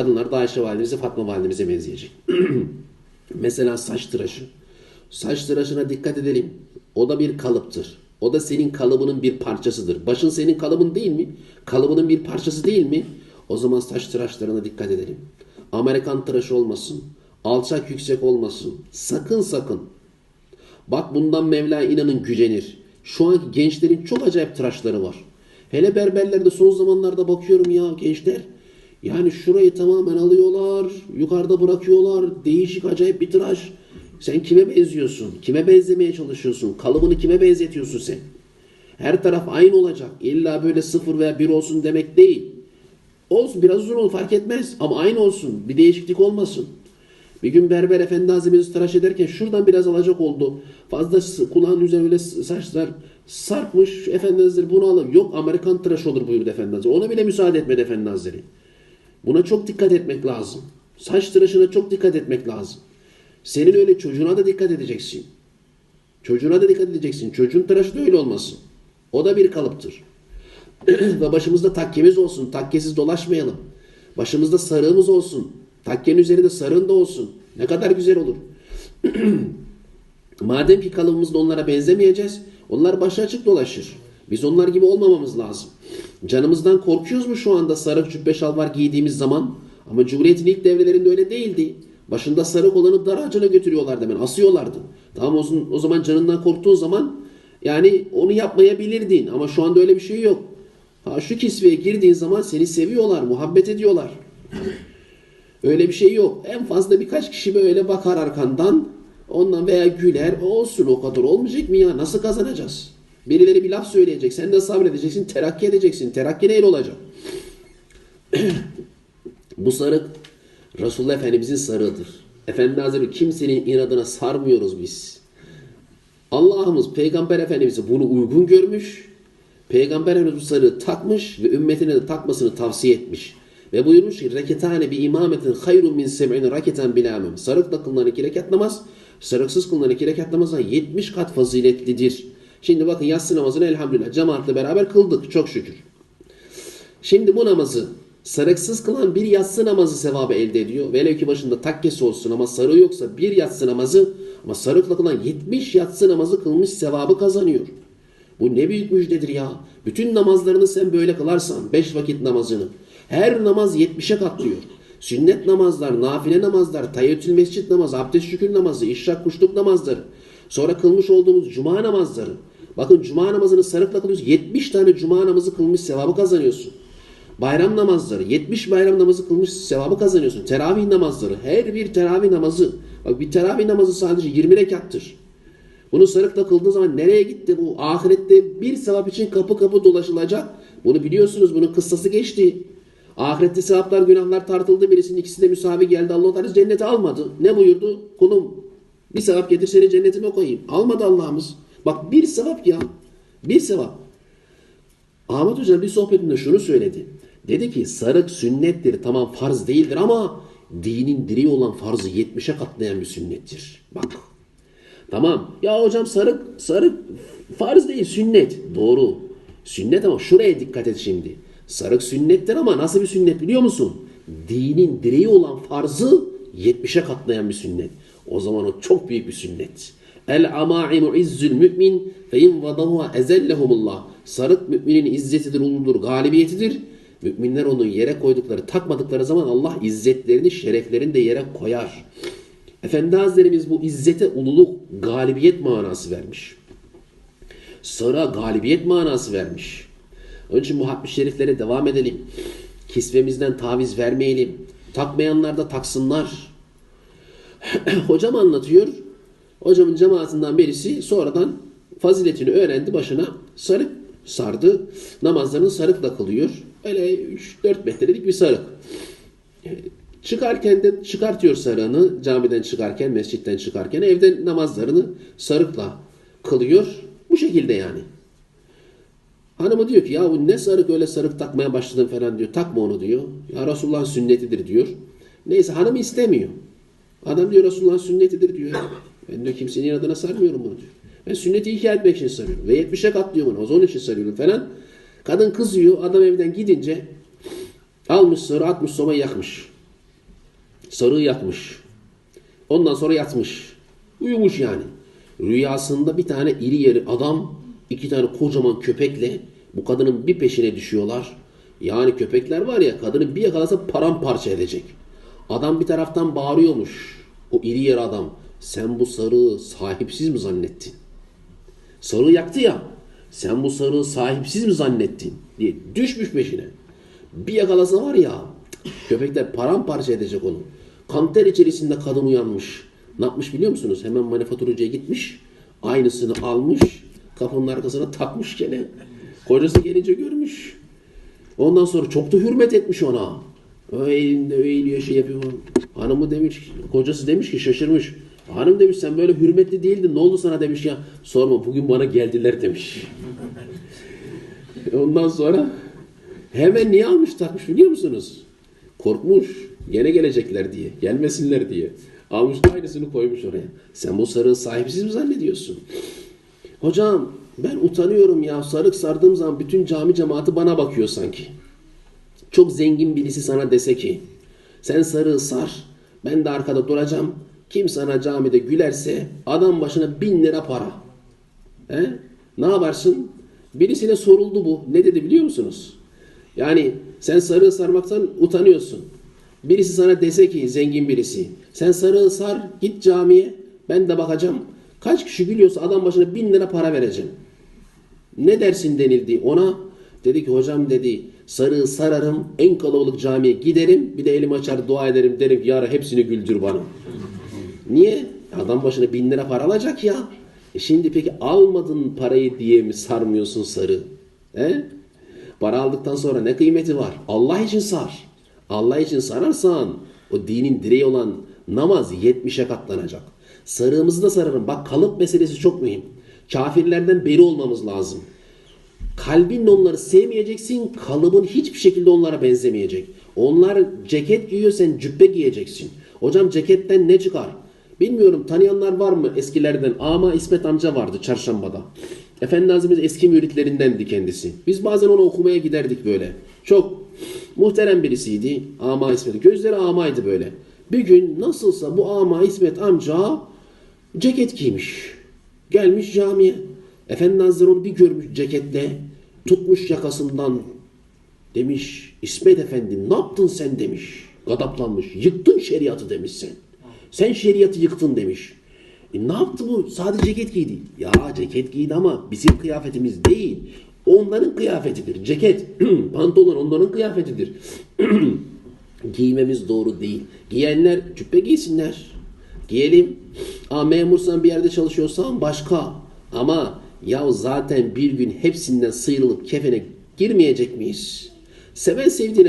Kadınlar da Ayşe validemize, Fatma validemize benzeyecek. Mesela saç tıraşı. Saç tıraşına dikkat edelim. O da bir kalıptır. O da senin kalıbının bir parçasıdır. Başın senin kalıbın değil mi? Kalıbının bir parçası değil mi? O zaman saç tıraşlarına dikkat edelim. Amerikan tıraşı olmasın. Alçak yüksek olmasın. Sakın sakın. Bak bundan Mevla inanın gücenir. Şu anki gençlerin çok acayip tıraşları var. Hele berberlerde son zamanlarda bakıyorum ya gençler. Yani şurayı tamamen alıyorlar, yukarıda bırakıyorlar. Değişik acayip bir tıraş. Sen kime benziyorsun? Kime benzemeye çalışıyorsun? Kalıbını kime benzetiyorsun sen? Her taraf aynı olacak. İlla böyle sıfır veya bir olsun demek değil. Olsun biraz uzun olur fark etmez ama aynı olsun. Bir değişiklik olmasın. Bir gün berber efendi hazretimizi tıraş ederken şuradan biraz alacak oldu. Fazla kulağın üzerine saçlar sarkmış. Efendi hazretleri bunu alın. Yok Amerikan tıraş olur buyurdu efendi hazretleri. Ona bile müsaade etmedi efendi hazretleri. Buna çok dikkat etmek lazım. Saç tıraşına çok dikkat etmek lazım. Senin öyle çocuğuna da dikkat edeceksin. Çocuğuna da dikkat edeceksin. Çocuğun tıraşı da öyle olmasın. O da bir kalıptır. Ve başımızda takkemiz olsun. Takkesiz dolaşmayalım. Başımızda sarığımız olsun. Takkenin üzerinde sarığın da olsun. Ne kadar güzel olur. Madem ki kalıbımızda onlara benzemeyeceğiz, onlar başı açık dolaşır. Biz onlar gibi olmamamız lazım. Canımızdan korkuyoruz mu şu anda sarık cübbe şalvar giydiğimiz zaman? Ama Cumhuriyet'in ilk devrelerinde öyle değildi. Başında sarık olanı dar ağacına götürüyorlardı hemen, asıyorlardı. Tamam o, o zaman canından korktuğun zaman yani onu yapmayabilirdin. Ama şu anda öyle bir şey yok. Ha, şu kisveye girdiğin zaman seni seviyorlar, muhabbet ediyorlar. Öyle bir şey yok. En fazla birkaç kişi böyle bakar arkandan. Ondan veya güler. Olsun o kadar olmayacak mı ya? Nasıl kazanacağız? Birileri bir laf söyleyecek. Sen de sabredeceksin. Terakki edeceksin. Terakki neyle olacak? Bu sarık Resulullah Efendimizin sarığıdır. Efendi Hazretleri kimsenin inadına sarmıyoruz biz. Allah'ımız Peygamber Efendimiz'i bunu uygun görmüş. Peygamber Efendimiz bu sarığı takmış ve ümmetine de takmasını tavsiye etmiş. Ve buyurmuş ki reketane bi imametin hayrun min seb'in raketen bilamem. Sarıkla kılınan iki rekat namaz, sarıksız kılınan iki rekat namazdan 70 kat faziletlidir. Şimdi bakın yatsı namazını elhamdülillah cemaatle beraber kıldık çok şükür. Şimdi bu namazı sarıksız kılan bir yatsı namazı sevabı elde ediyor. Velev ki başında takkesi olsun ama sarığı yoksa bir yatsı namazı ama sarıkla kılan 70 yatsı namazı kılmış sevabı kazanıyor. Bu ne büyük müjdedir ya. Bütün namazlarını sen böyle kılarsan, beş vakit namazını, her namaz 70'e katlıyor. Sünnet namazlar, nafile namazlar, tayyatül mescit namazı, abdest şükür namazı, işrak kuşluk namazları, sonra kılmış olduğumuz cuma namazları. Bakın cuma namazını sarıkla kılıyorsun. 70 tane cuma namazı kılmış sevabı kazanıyorsun. Bayram namazları, 70 bayram namazı kılmış sevabı kazanıyorsun. Teravih namazları, her bir teravih namazı. Bak bir teravih namazı sadece 20 rekattır. Bunu sarıkla kıldığın zaman nereye gitti bu? Ahirette bir sevap için kapı kapı dolaşılacak. Bunu biliyorsunuz. Bunun kıssası geçti. Ahirette sevaplar, günahlar tartıldı. Birisinin ikisinde müsavi geldi. Allah Teala cennete almadı. Ne buyurdu? Kulum bir sevap getir seni cennetime koyayım. Almadı Allah'ımız. Bak bir sevap ya. Bir sevap. Ahmet Hocam bir sohbetinde şunu söyledi. Dedi ki sarık sünnettir. Tamam farz değildir ama dinin direği olan farzı 70'e katlayan bir sünnettir. Bak Tamam. Ya hocam sarık sarık farz değil sünnet. Doğru. Sünnet ama şuraya dikkat et şimdi. Sarık sünnettir ama nasıl bir sünnet biliyor musun? Dinin direği olan farzı 70'e katlayan bir sünnet. O zaman o çok büyük bir sünnet. El amaimu izzül mümin fe in vadahuha ezellehumullah. Sarık müminin izzetidir, uludur, galibiyetidir. Müminler onu yere koydukları, takmadıkları zaman Allah izzetlerini, şereflerini de yere koyar. Efendi Hazretlerimiz bu izzete ululuk, galibiyet manası vermiş. Sarığa galibiyet manası vermiş. Onun için muhabbet şeriflere devam edelim. Kisvemizden taviz vermeyelim. Takmayanlar da taksınlar. Hocam anlatıyor. Hocamın cemaatinden birisi sonradan faziletini öğrendi başına sarık sardı. Namazlarını sarıkla kılıyor. Öyle 3-4 metrelik bir sarık. Çıkarken de çıkartıyor sarığını camiden çıkarken, mescitten çıkarken evde namazlarını sarıkla kılıyor. Bu şekilde yani. Hanımı diyor ki ya bu ne sarık öyle sarık takmaya başladın falan diyor. Takma onu diyor. Ya Resulullah'ın sünnetidir diyor. Neyse hanım istemiyor. Adam diyor Resulullah'ın sünnetidir diyor. Ben diyor kimsenin adına sarmıyorum bunu diyor. Ben sünneti ihya etmek için sarıyorum. Ve 70'e katlıyorum onu. Onun için sarıyorum falan. Kadın kızıyor. Adam evden gidince almış sarı atmış sobayı yakmış. Sarığı yakmış. Ondan sonra yatmış. Uyumuş yani. Rüyasında bir tane iri yeri adam iki tane kocaman köpekle bu kadının bir peşine düşüyorlar. Yani köpekler var ya kadını bir yakalasa paramparça edecek. Adam bir taraftan bağırıyormuş. O iri yer adam. Sen bu sarığı sahipsiz mi zannettin? Sarığı yaktı ya. Sen bu sarığı sahipsiz mi zannettin? diye düşmüş peşine. Bir yakalasa var ya köpekler paramparça edecek onu. Kanter içerisinde kadın uyanmış. Ne yapmış biliyor musunuz? Hemen manifaturacıya gitmiş. Aynısını almış. Kapının arkasına takmış gene. Kocası gelince görmüş. Ondan sonra çok da hürmet etmiş ona. O elinde eğiliyor şey yapıyor. Hanımı demiş, kocası demiş ki şaşırmış. Hanım demiş sen böyle hürmetli değildin ne oldu sana demiş ya. Sorma bugün bana geldiler demiş. Ondan sonra hemen niye almış takmış biliyor musunuz? Korkmuş. Gene gelecekler diye. Gelmesinler diye. Almış da aynısını koymuş oraya. Sen bu sarığı sahipsiz mi zannediyorsun? Hocam ben utanıyorum ya. Sarık sardığım zaman bütün cami cemaati bana bakıyor sanki. Çok zengin birisi sana dese ki sen sarığı sar ben de arkada duracağım. Kim sana camide gülerse adam başına bin lira para. He? Ne yaparsın? Birisine soruldu bu. Ne dedi biliyor musunuz? Yani sen sarığı sarmaktan utanıyorsun. Birisi sana dese ki zengin birisi. Sen sarığı sar git camiye ben de bakacağım. Kaç kişi gülüyorsa adam başına bin lira para vereceğim. Ne dersin denildi ona. Dedi ki hocam dedi sarığı sararım en kalabalık camiye giderim bir de elim açar dua ederim derim ki yara hepsini güldür bana. Niye? Adam başına bin lira para alacak ya. E şimdi peki almadın parayı diye mi sarmıyorsun sarı? He? Para aldıktan sonra ne kıymeti var? Allah için sar. Allah için sararsan o dinin direği olan namaz 70'e katlanacak. Sarığımızı da sararım. Bak kalıp meselesi çok mühim. Kafirlerden beri olmamız lazım. Kalbinle onları sevmeyeceksin. Kalıbın hiçbir şekilde onlara benzemeyecek. Onlar ceket giyiyor sen cübbe giyeceksin. Hocam ceketten ne çıkar? Bilmiyorum tanıyanlar var mı eskilerden? Ama İsmet amca vardı çarşambada. Efendi Hazretimiz eski müritlerindendi kendisi. Biz bazen onu okumaya giderdik böyle. Çok muhterem birisiydi. Ama İsmet. Gözleri amaydı böyle. Bir gün nasılsa bu ama İsmet amca ceket giymiş. Gelmiş camiye. Efendi Hazretleri onu bir görmüş ceketle. Tutmuş yakasından. Demiş İsmet Efendi ne yaptın sen demiş. Gadaplanmış. Yıktın şeriatı demiş sen. Sen şeriatı yıktın demiş. E ne yaptı bu? Sadece ceket giydi. Ya ceket giydi ama bizim kıyafetimiz değil. Onların kıyafetidir. Ceket, pantolon onların kıyafetidir. Giymemiz doğru değil. Giyenler cübbe giysinler. Giyelim. Aa, memursan bir yerde çalışıyorsan başka. Ama ya zaten bir gün hepsinden sıyrılıp kefene girmeyecek miyiz? Seven sevdiğine